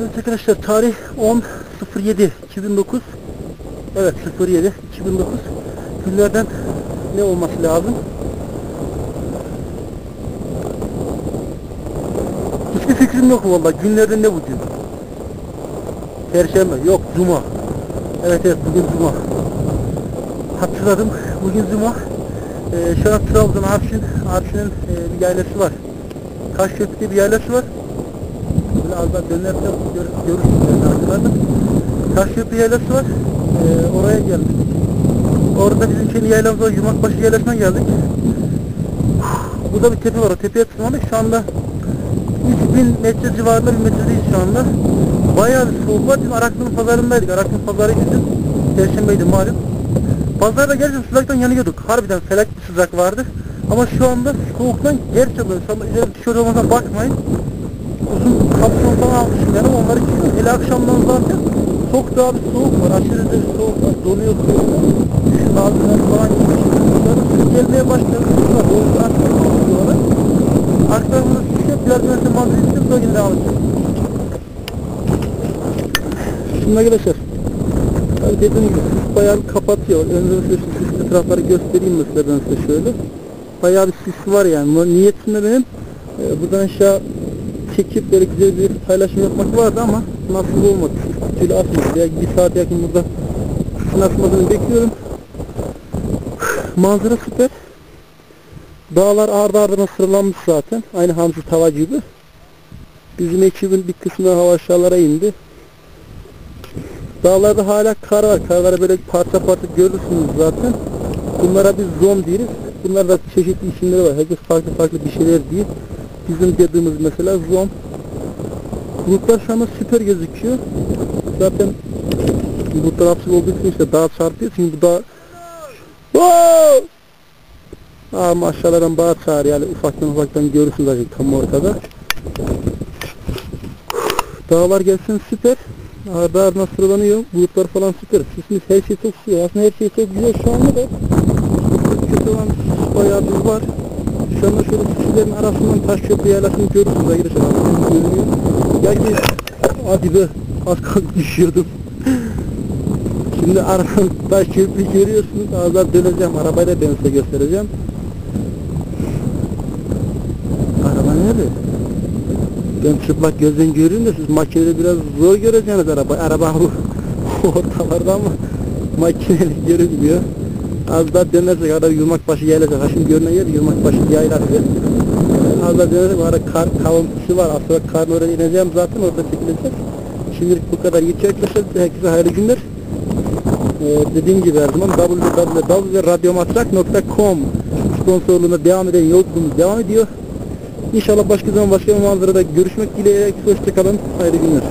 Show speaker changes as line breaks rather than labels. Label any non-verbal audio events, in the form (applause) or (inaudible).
Evet arkadaşlar tarih 10 07 2009 Evet 07 2009 Günlerden ne olması lazım? Hiçbir fikrim yok vallahi. Günlerden ne bugün? Perşembe yok Cuma. Evet evet bugün Cuma. Hatırladım bugün Cuma. Ee, şu an Trabzon Arşin Arşin'in e, bir yaylası var. Kaşköprü diye bir yaylası var az daha dönersem gör, görürsünüz hatırladım. Taşköprü yaylası var. Ee, oraya geldik. Orada bizim kendi yaylamız var. Yumakbaşı yaylasına geldik. Burada bir tepe var. O tepeye tırmandık. Şu anda 3000 metre civarında bir metredeyiz şu anda. Bayağı bir soğuk var. Biz Araklı'nın pazarındaydık. Araklı'nın pazarı gittim. Perşembeydi malum. Pazarda gerçekten sıcaktan yanıyorduk. Harbiden felak bir sıcak vardı. Ama şu anda soğuktan gerçekten şu anda üzerinde tişört olmasına bakmayın uzun kapşon falan almışım yani onları giyiyorum. Hele akşamdan zaten çok daha bir soğuk var. Aşırı bir soğuk var. Donuyor soğukta. Şu altından falan giymişim. Sonra gelmeye başladı. Sonra doğru aktarımı oluyorlar. Aktarımı düşüyor. Biraz. Sonra yine devam edeceğim. Şimdi arkadaşlar. Tabii dediğim gibi sis bayağı bir kapatıyor. Önce şu sisli tarafları göstereyim mesela ben size şöyle. Bayağı bir sis var yani. Niyetimde benim e, buradan aşağı çekip böyle güzel bir paylaşım yapmak vardı ama nasıl olmadı. Tütüyle atmadı. Bir saat yakın burada atmadığını bekliyorum. Manzara süper. Dağlar ardı ardına sıralanmış zaten. Aynı Hamsi Tava gibi. Bizim ekibin bir kısmı hava aşağılara indi. Dağlarda hala kar var. Karları böyle parça parça görürsünüz zaten. Bunlara biz zom deriz. Bunlar da çeşitli isimleri var. Herkes farklı farklı bir şeyler diyor. Bizim dediğimiz mesela zom. Bulutlar şu anda süper gözüküyor. Zaten bulutlar hapsil olduğu için işte dağ çarpıyor. Şimdi bu dağ... Wow! Aa aşağılardan bağ çağır yani ufaktan ufaktan görürsünüz zaten tam ortada. Dağlar gelsin süper. Arda ardına sıralanıyor. Bulutlar falan süper. Sisimiz her şey çok süper. Aslında her şey çok güzel şu anda da. Kötü olan bayağı bir var. Şu şöyle sislerin arasından taş köprü yaylasını görürsünüz arkadaşlar. Aslında görünüyor. Gerçi hadi be az kalk (laughs) düşüyordum. Şimdi aradan taş köprü görüyorsunuz. Az daha döneceğim. Arabayla ben size göstereceğim. Araba nerede? Ben çıplak gözden görüyorum da siz makinede biraz zor göreceksiniz araba. Araba (laughs) ortalarda ama makineli görünmüyor. Az daha dönersek arada Yurmakbaşı yayılacak. Ha şimdi görünen yer Yurmakbaşı yaylası. Az daha dönersek arada kar kavuntusu var. Sonra karın oraya ineceğim zaten orada çekilecek. Şimdilik bu kadar yetiyor arkadaşlar. Herkese hayırlı günler. Ee, dediğim gibi her zaman www.radyomatrak.com sponsorluğunda devam eden yolculuğumuz devam ediyor. İnşallah başka zaman başka bir manzarada görüşmek dileğiyle. Hoşçakalın. Hayırlı günler.